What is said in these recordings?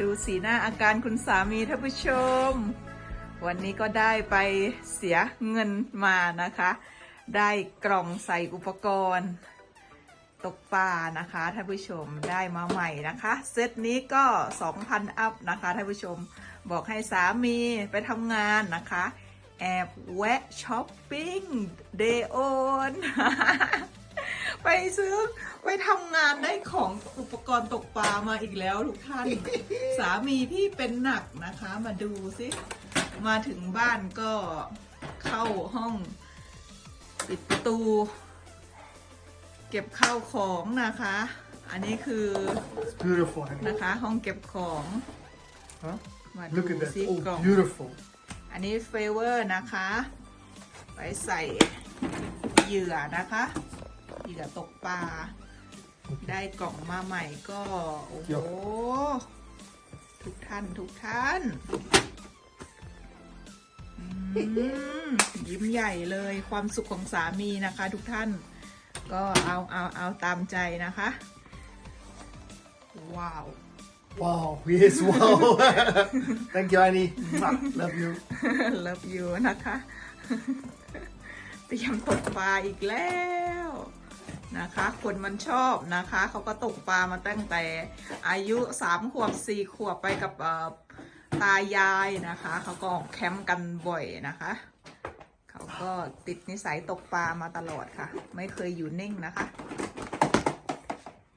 ดูสีหน้าอาการคุณสามีท่านผู้ชม วันนี้ก็ได้ไปเสียเงินมานะคะ ได้กล่องใส่อุปกรณ์ ตกปลานะคะท่านผู้ชมได้มาใหม่นะคะ เซตนี้ก็ 2,000 อัพนะคะท่านผู้ชมบอกให้สามีไปทำงานนะคะ แอบแวะช้อปปิ้งเดโอน ไปซื้อไปทำงานได้ของอุปกรณ์ตกปลามาอีกแล้วทุกท่าน สามีพี่เป็นหนักนะคะ มาดูสิมาถึงบ้านก็เข้าห้องปิดประตู เก็บข้าวของนะคะ อันนี้คือ It's beautiful, honey. นะคะ ห้องเก็บของ Huh? มาดู Look at that. ซิ Oh, กล่อง beautiful. อันนี้เฟเวอร์นะคะ ไปใส่เหยื่อนะคะ เหยื่อตกปลา ได้กล่องมาใหม่ก็ โอ้โห ทุกท่านทุกท่านอืมยิ้มใหญ่เลยความสุขของสามีนะคะ ทุกท่าน ก็เอาเอาเอาตามใจนะคะ ว้าว Wow. Yes, wow. Thank you, Annie. Mwah. Love you. Love you นะคะ เตรียมตกปลาอีกแล้ว นะคะ คนมันชอบนะคะ เขาก็ตกปลามาตั้งแต่อายุสามขวบสี่ขวบไปกับเอ่อตายายนะคะ เขาก็ออกแคมป์กันบ่อยนะคะ เขาก็ติดนิสัยตกปลามาตลอดค่ะ ไม่เคยอยู่นิ่งนะคะ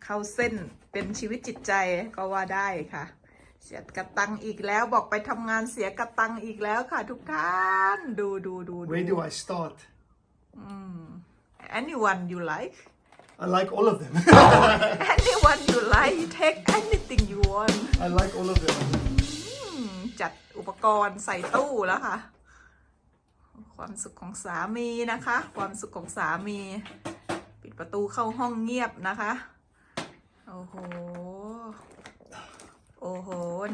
เข้าเส้นเป็นชีวิตจิตใจก็ว่าได้ค่ะ เสียกระตังอีกแล้วบอกไปทำงานเสียกระตังอีกแล้วค่ะทุกท่านดูดูดูดู Where do I start? anyone you like I like all of them. anyone you like you take anything you want I like all of them. อืมจัดอุปกรณ์ใส่ตู้แล้วค่ะ ความสุขของสามีนะคะ ความสุขของสามี ปิดประตูเข้าห้องเงียบนะคะ โอ้โห โอ้โห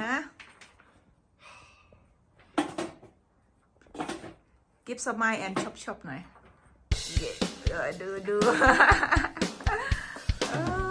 นะ กิฟสมายแอนช็อปช็อปหน่อยเย้เออดูดู Oh.